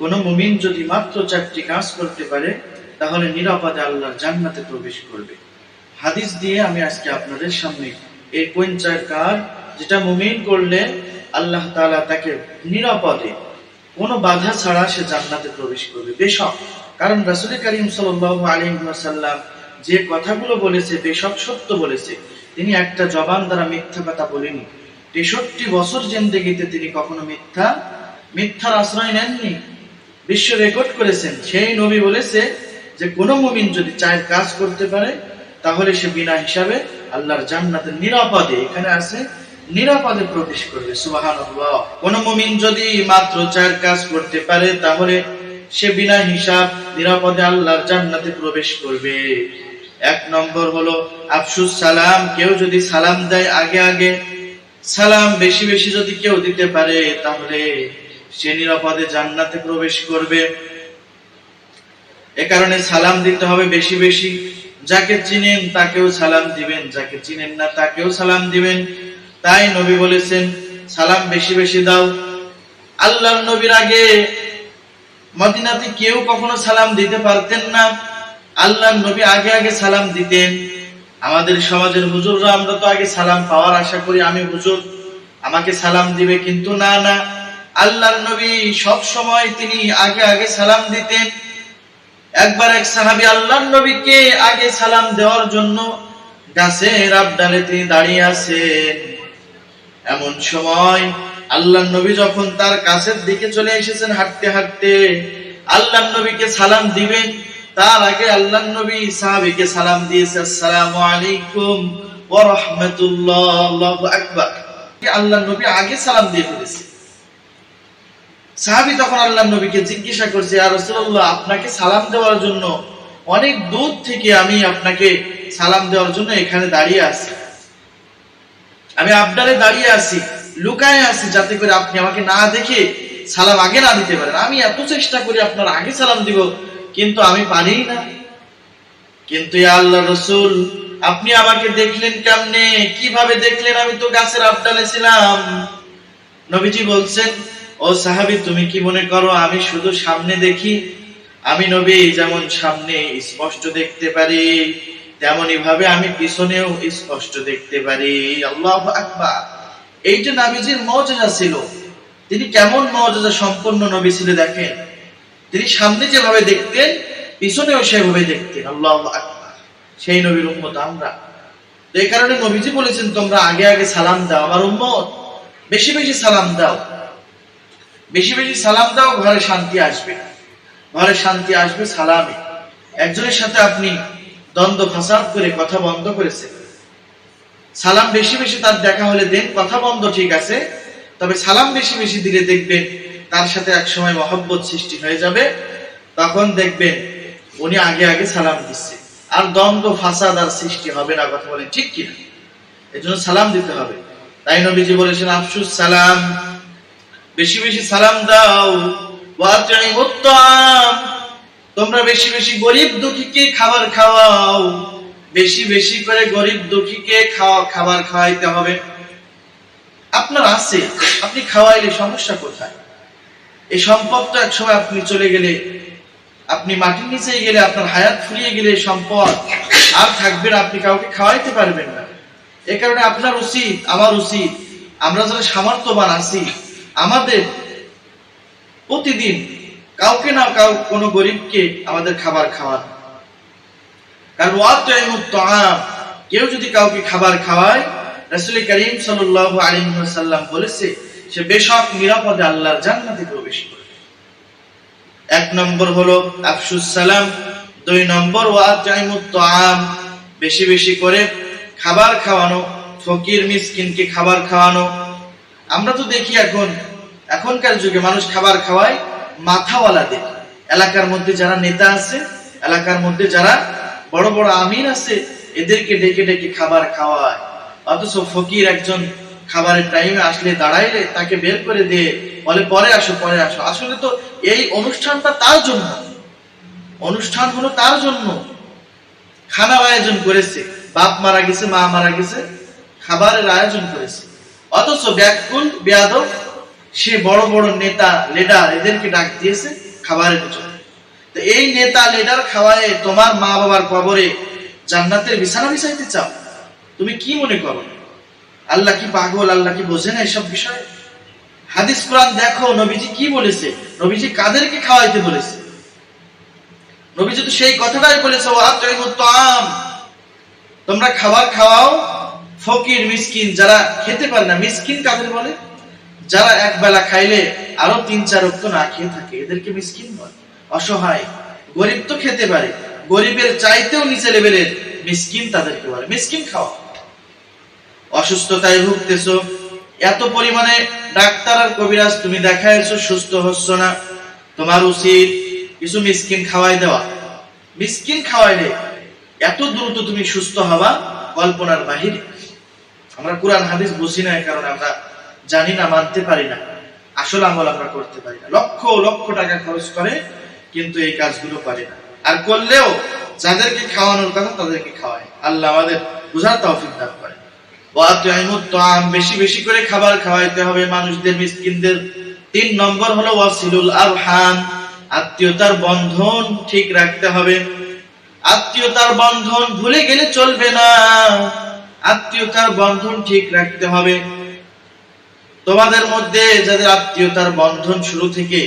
কোন মুমিন যদি মাত্র চারটি কাজ করতে পারে, তাহলে নিরাপদে আল্লাহর জান্নাতে প্রবেশ করবে। হাদিস দিয়ে আমি আজকে আপনাদের সামনে এই কোন কাজ, যেটা মুমিন করলে আল্লাহ তাআলা তাকে নিরাপদে, কোনো বাধা ছাড়া সে জান্নাতে প্রবেশ করবে। বেশক, কারণ রাসূল করিম সাল্লাল্লাহু আলাইহি ওয়াসাল্লাম যে কথাগুলো বলেছে, বেশক সত্য বলেছে, তিনি একটা জবান দ্বারা মিথ্যা কথা বলেনি তেষট্টি বছর জিন্দেগিতে তিনি কখনো মিথ্যা, মিথ্যার আশ্রয় নেননি। বিশ্ব রেকর্ড করেছেন। সেই নবী বলেছে যে, কোনো মুমিন যদি চায়ের কাজ করতে পারে, তাহলে সে বিনা হিসাবে আল্লাহর জান্নাতের নিরাপদে, এখানে আছে, নিরাপদে প্রবেশ করবে। সুবহানাল্লাহ। কোন মুমিন যদি মাত্র চার কাজ করতে পারে, তাহলে সে বিনা হিসাব নিরাপদে আল্লাহর জান্নাতে প্রবেশ করবে। এক নম্বর হলো, আফসুস সালাম, কেউ যদি সালাম দেয় আগে আগে, সালাম বেশি বেশি যদি কেউ দিতে পারে, তাহলে সে নিরাপদে জান্নাতে প্রবেশ করবে, এ কারণে সালাম দিতে হবে বেশি বেশি। যাকে চিনেন তাকেও সালাম দিবেন, যাকে চিনেন না তাকেও সালাম দিবেন। তাই নবী বলেছেন, সালাম বেশি বেশি দাও। আল্লাহ নবীর আগে মদিনাতে কেউ কখনো সালাম দিতে পারতেন না। আল্লাহ নবী আগে আগে সালাম দিতেন। আমাদের সমাজের হুজুররা, আমরা তো আগে সালাম পাওয়ার আশা করি, আমি হুজুর, আমাকে সালাম দিবে কিন্তু না না। আল্লাহর নবী সব সময় তিনি আগে আগে সালাম দিতেন। একবার এক সাহাবী আল্লাহর নবীকে আগে সালাম দেওয়ার জন্য গাছের আবডালে তিনি দাঁড়িয়ে আছেন। এমন সময় আল্লাহ নবী যখন তার কাছের দিকে চলে এসেছেন হাঁটতে হাঁটতে আল্লাহ নবীকে সালাম দিবেন। তার আগে আল্লাহ নবী সাহাবীকে সালাম দিয়েছে, আসসালামু আলাইকুম ওয়া রাহমাতুল্লাহ আকবার। আল্লাহ নবী আগে সালাম দিয়ে ফেলেছে। সাহাবী তখন আল্লাহ নবীকে জিজ্ঞাসা করছে আর রাসূলুল্লাহ, আপনাকে সালাম দেওয়ার জন্য অনেক দূর থেকে আমি আপনাকে সালাম দেওয়ার জন্য এখানে দাঁড়িয়ে আছি। আমি আপনারে দাঁড়িয়ে আছি, লুকায় আছি যাতে করে আপনি আমাকে না দেখে সালাম আগে না দিতে পারেন। আমি এত চেষ্টা করি আপনার আগে সালাম দিব, কিন্তু আমি পারি না। কিন্তু আল্লাহ রসুল, আপনি আমাকে দেখলেন কেমনে? কীভাবে দেখলেন? আমি তো গাছের আবডালে ছিলাম। নবীজি বলছেন ও সাহাবী, তুমি কি মনে করো আমি শুধু সামনে দেখি? আমি নবী যেমন সামনে স্পষ্ট দেখতে পারি তেমনই ভাবে আমি পিছনেও স্পষ্ট দেখতে পারি। আল্লাহ আকবার। এইটা নাবিজির মজা ছিল, তিনি কেমন মজা সম্পন্ন নবী ছিল দেখেন? তিনি সামনে যেভাবে দেখতেন, পিছনেও সেভাবে দেখতেন। আল্লাহ আকবার। সেই নবীর উম্মত আমরা। এই কারণে নবীজি বলেছেন, তোমরা আগে আগে সালাম দাও, আমার উম্মত। বেশি বেশি সালাম দাও। বেশি বেশি সালাম দাও, ঘরে শান্তি আসবে। ঘরে শান্তি আসবে, সালামে। একজনের সাথে আপনি দ্বন্দ্ব, ফাসাদ করে, কথা বন্ধ করেছেন। সালাম বেশি বেশি তার দেখা হলে দেন, কথা বন্ধ ঠিক আছে, তবে সালাম বেশি বেশি দিলে দেখবেন তার সাথে এক সময় মহব্বত সৃষ্টি হয়ে যাবে। তখন দেখবেন উনি আগে আগে সালাম দিচ্ছে। আর দ্বন্দ্ব, ফাসাদ আর সৃষ্টি হবে না, কথা বলেন ঠিক কিনা। এই জন্য সালাম দিতে হবে। তাই নবীজি বলেছেন, আফসুস সালাম। বেশি বেশি সালাম দাও। তোমরা বেশি বেশি গরিব দুঃখীকে খাবার খাওয়াও। বেশি বেশি করে গরিব দুঃখীকে খাওয়া, খাবার খাওয়াইতে হবে। আপনার আছে, আপনি খাওয়াইলে সমস্যা কোথায়? এই সম্পদটা এক সময় আপনি চলে গেলে, আপনি মাটির নিচে গেলে, আপনার হায়াত ফুরিয়ে গেলে সম্পদ আর থাকবে না, আপনি কাউকে খাওয়াইতে পারবেন না। এ কারণে আপনার উচিত, আমার উচিত, আমরা যারা সামর্থ্যবান আছি আমাদের প্রতিদিন কাউকে না কাউ কোনো গরিবকে আমাদের খাবার খাওয়ান কারণ তাআম কেউ যদি কাউকে খাবার খাওয়ায়, রাসূল করিম সাল্লাল্লাহু আলাইহি ওয়াসাল্লাম বলেছে, সে বেশক নিরাপদে আল্লাহর জান্নাতে প্রবেশ করবে এক নম্বর হলো আফসুস সালাম, দুই নম্বর তাআম বেশি বেশি করে খাবার খাওয়ানো, ফকির মিসকিনকে খাবার খাওয়ানো। আমরা তো দেখি এখন এখনকার যুগে মানুষ খাবার খাওয়ায় মাথাওয়ালাদের এলাকার মধ্যে যারা নেতা আছে, এলাকার মধ্যে যারা বড় বড় আমির আছে, এদেরকে ডেকে ডেকে খাবার খাওয়ায়। অথচ ফকির একজন খাবারের টাইমে আসলে দাঁড়াইলে তাকে বের করে দিয়ে বলে, পরে আসো পরে আসো। আসলে তো এই অনুষ্ঠানটা তার জন্য। অনুষ্ঠান হলো তার জন্য। খানার আয়োজন করেছে। বাপ মারা গেছে, মা মারা গেছে, খাবারের আয়োজন করেছে। অথচ ব্যাকুল, বেয়াদব সে বড় বড় নেতা লিডার এদেরকে ডাক দিয়েছে, খাবারের জন্য তো এই নেতা লিডার খাওয়ায় তোমার মা বাবার কবরে জান্নাতের বিছানা বিছাইতে চাও? তুমি কি মনে করো? আল্লাহ কি পাগল? আল্লাহ কি বোঝে না এসব বিষয়? হাদিস কোরআন দেখো, নবীজি কি বলেছে? নবীজি কাদেরকে খাওয়াইতে বলেছে? নবীজি তো সেই কথাটাই বলেছে আম তোমরা খাবার খাওয়াও, ফকির, মিসকিন, যারা খেতে পারে না, মিসকিন কাদের বলে? যারা এক বেলা খাইলে আরও তিন চার অক্ত না খেয়ে থাকে, এদেরকে মিসকিন বলে। অসহায়, গরিব তো খেতে পারে। গরিবের চাইতেও নিচে লেভেলের মিসকিন তাদেরকে বলে। মিসকিন খাওয়া অসুস্থতায় ভুগতেছো। এত পরিমাণে ডাক্তার আর কবিরাজ তুমি দেখাইছো, সুস্থ হচ্ছ না। তোমার উচিত কিছু মিসকিন খাওয়াই দেওয়া। মিসকিন খাওয়াইলে এত দ্রুত তুমি সুস্থ হবা, কল্পনার বাহিরে। আমরা কোরআন, হাদিস বুঝি না কারণে আমরা জানি না, মানতে পারি না। আসল আমল আমরা করতে পারি না। লক্ষ লক্ষ টাকা খরচ করে, কিন্তু এই কাজগুলো পারি না। আর করলেও যাদেরকে খাওয়ানোর কথা তাদেরকে খাওয়ায়। আল্লাহ আমাদের বুঝার তৌফিক দান করে বেশি বেশি করে খাবার খাওয়াইতে হবে মানুষদের, মিসকিনদের। তিন নম্বর হলো ওয়াসিলুল আরহাম আত্মীয়তার বন্ধন ঠিক রাখতে হবে। আত্মীয়তার বন্ধন ভুলে গেলে চলবে না। আত্মীয়তার বন্ধন ঠিক রাখতে হবে। তোমাদের মধ্যে যাদের আত্মীয়তার বন্ধন শুরু থেকে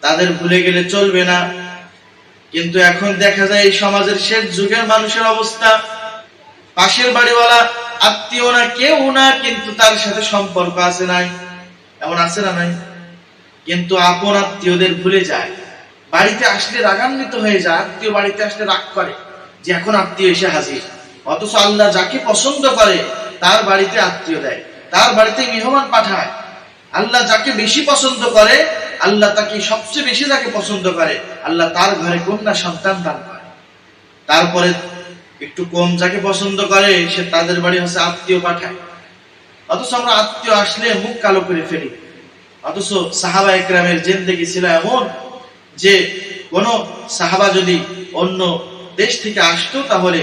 তাদের ভুলে গেলে চলবে না। কিন্তু এখন দেখা যায় এই সমাজের শেষ যুগের মানুষের অবস্থা। পাশের বাড়িওয়ালা আত্মীয় না, কেউ না, কিন্তু তার সাথে সম্পর্ক আছে নাই। এমন আছে না নাই? কিন্তু আপন আত্মীয়দের ভুলে যায়। বাড়িতে আসলে রাগান্বিত হয়ে যায়, আত্মীয় বাড়িতে আসলে রাগ করে যে এখন আত্মীয় এসে হাজির। অথচ আল্লাহ যাকে পছন্দ করে, তার বাড়িতে আত্মীয় দেয়। তার বাড়িতে মেহমান পাঠায়। আল্লাহ যাকে বেশি পছন্দ করে, আল্লাহ তাকে সবচেয়ে বেশি যাকে পছন্দ করে, আল্লাহ তার ঘরে কন্যা সন্তান দান করে। তারপরে একটু কম যাকে পছন্দ করে, সে তাদের বাড়ি হচ্ছে আত্মীয় পাঠায়। অথচ আমরা আত্মীয় আসলে মুখ কালো করে ফেলি। অথচ সাহাবা একরামের জেন্দেগি ছিল এমন যে, কোন সাহাবা যদি অন্য দেশ থেকে আসতো, তাহলে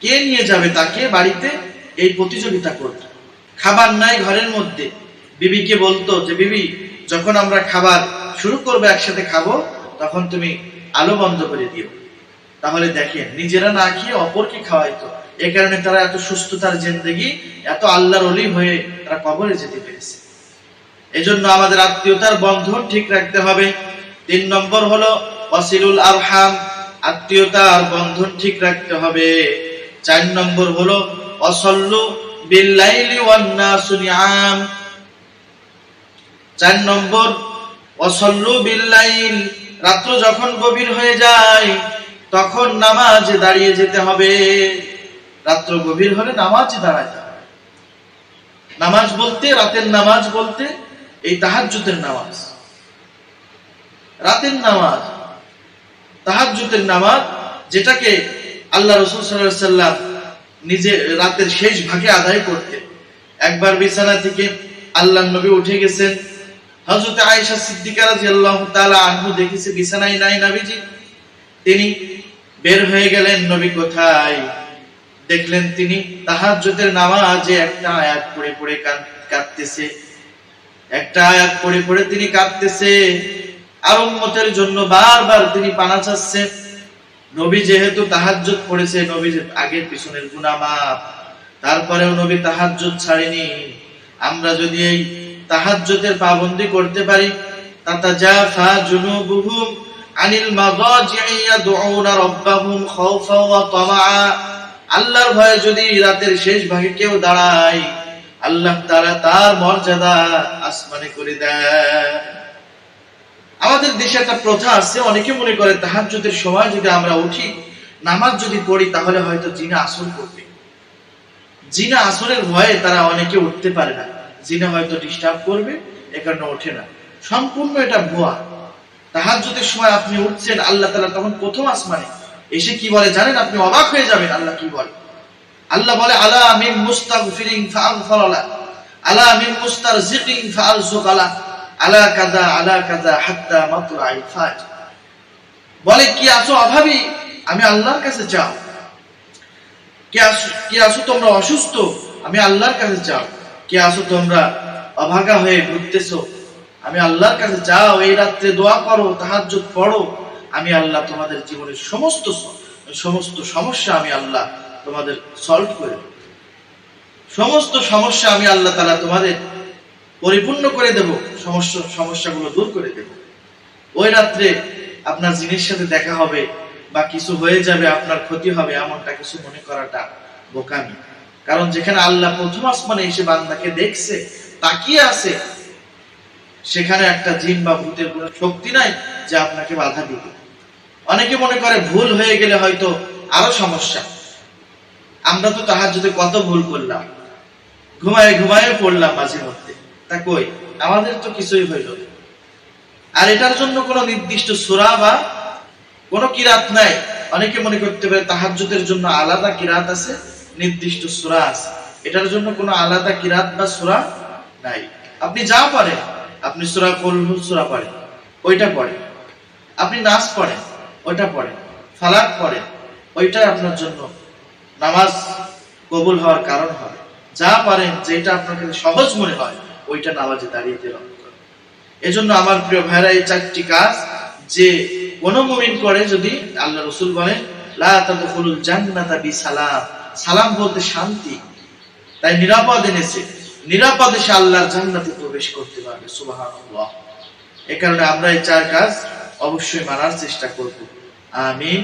কে নিয়ে যাবে তাকে বাড়িতে? এই প্রতিযোগিতা করত। খাবার নাই ঘরের মধ্যে। বিবিকে বলতো যে, বিবি, যখন আমরা খাবার শুরু করব একসাথে খাব, তখন তুমি আলো বন্ধ করে দিও। তাহলে দেখেন, নিজেরা না খেয়ে অপরকে খাওয়াইতো। এ কারণে তারা এত সুস্থতার জেন্দেগি, এত আল্লাহর অলি হয়ে তারা কবরে যেতে পেরেছে। এজন্য আমাদের আত্মীয়তার বন্ধন ঠিক রাখতে হবে। তিন নম্বর হলো, ওয়াসিলুল আরহাম, আত্মীয়তার বন্ধন ঠিক রাখতে হবে। চার নম্বর হলো অসল্লু বিল্লাইলি ওয়ান নাসু নিআম। চার নম্বর অসল্লু বিল্লাইল, রাত্র যখন গভীর হয়ে যায়, তখন নামাজে দাঁড়িয়ে যেতে হবে। রাত্র গভীর হলে নামাজে হবে নামাজ বলতে, রাতের নামাজ বলতে, এই তাহাজ্জুদের নামাজ। রাতের নামাজ, তাহাজ্জুদের নামাজ, যেটাকে আল্লাহ রসুল সাল্লাম নিজে রাতের শেষ ভাগে আদায় করতেন একবার বিছানা থেকে আল্লাহ নবী উঠে গেছেন। হযরত আয়েশা সিদ্দিকা রাদিয়াল্লাহু তাআলা দেখেছে, বিছানায় নাই নবীজি। তিনি বের হয়ে গেলেন, নবী কোথায়? দেখলেন তিনি তাহাজ্জুদের নামাজে একটা আয়াত পড়ে পড়ে কাঁদতেছে। একটা আয়াত পড়ে পড়ে তিনি কাঁদতেছে। আর জন্য বারবার তিনি পানা চাচ্ছে নবী যেহেতু তাহাজ্জুদ পড়েছে, নবী যে আগের পিছনের গুনাহ মাপ তারপরেও নবী তাহাজ্জুদ ছাড়েনি। আমরা যদি এই তাহাজ্জুদের পাবন্দি করতে পারি, তাতাজাফা জুনুবুহুম আনিল মাদাজি'i ইয়াদউনা রাব্বাহুম খাওফা ওয়া তামাআ। আল্লাহর ভয়ে যদি রাতের শেষ ভাগে কেউ দাঁড়ায়, আল্লাহ তাআলা তার মর্যাদা আসমানে করে দেয় আমাদের দেশে একটা প্রথা আছে, অনেকে মনে করে তাহাজ্জুদের সময় যদি আমরা উঠি, নামাজ যদি পড়ি, তাহলে হয়তো জিনা আসর করবে। জিনা আসরের ভয়ে তারা অনেকে উঠতে পারে না। জিনা হয়তো ডিস্টার্ব করবে, এ কারণে ওঠে না। সম্পূর্ণ এটা ভুয়া। তাহাজ্জুদের সময় আপনি উঠছেন, আল্লাহ তালা তখন প্রথম আসমানে এসে কি বলে জানেন? আপনি অবাক হয়ে যাবেন আল্লাহ কি বলে। আল্লাহ বলে, আলা মিন মুস্তাগফিরিন ফাআগফারালা আলা মিন মুস্তারজিকিন ফাআরজুকালা আলা কাযা আলা কাযা, হাত্তা মাতলাইল ফাজ। বলে, কি আছো অভাবী? আমি আল্লাহর কাছে যাও কে আসো কে আসো তোমরা অসুস্থ? আমি আল্লাহর কাছে যাও কে আসো তোমরা অভাগা হয়ে ঘুরতেছো? আমি আল্লাহর কাছে যাও এই রাত্রে দোয়া করো, তাহাজ্জুদ পড়ো। আমি আল্লাহ তোমাদের জীবনের সমস্ত সমস্ত সমস্যা আমি আল্লাহ তোমাদের সলভ করে সমস্ত সমস্যা আমি আল্লাহ তাআলা তোমাদের পরিপূর্ণ করে দেব। সমস্যা সমস্যাগুলো দূর করে দেব। ওই রাত্রে আপনার জিনিস সাথে দেখা হবে বা কিছু হয়ে যাবে, আপনার ক্ষতি হবে এমনটা কিছু মনে করাটা বোকামি। কারণ যেখানে আল্লাহ প্রথম আসমানে এসে বান্দাকে দেখছে, তাকিয়ে আছে, সেখানে একটা জিন বা ভূতের কোনো শক্তি নাই যে আপনাকে বাধা দিবে। অনেকে মনে করে ভুল হয়ে গেলে হয়তো আরও সমস্যা। আমরা তো তাহার যদি কত ভুল করলাম। ঘুমায় ঘুমায় পড়লাম মাঝে মধ্যে। তা কই? আমাদের তো কিছুই হইল আর এটার জন্য কোনো নির্দিষ্ট সুরা বা কোনো কিরাত নাই। অনেকে মনে করতে পারে তাহাজ্জুদের জন্য আলাদা কিরাত আছে, নির্দিষ্ট সুরা আছে। এটার জন্য কোনো আলাদা কিরাত বা সুরা নাই। আপনি যা পারেন আপনি সুরা কলহু সুরা পড়েন, ওইটা পড়েন। আপনি নাচ পড়েন, ওইটা পড়েন। ফালাক পড়েন, ওইটাই আপনার জন্য নামাজ কবুল হওয়ার কারণ হবে যা পারেন যেটা আপনার কাছে সহজ মনে হয় ওইটা নামাজে দাঁড়িয়ে করেন এজন্য আমার প্রিয় ভাইরা, এই চারটি কাজ যে করে যদি আল্লাহ রসুল বলেন জান্নাতা বিসালাম। সালাম বলতে শান্তি, তাই নিরাপদ এনেছে। নিরাপদে সে আল্লাহর জান্নাতে প্রবেশ করতে পারবে, সুবহানাল্লাহ। এ কারণে আমরা এই চার কাজ অবশ্যই মানার চেষ্টা করব। আমিন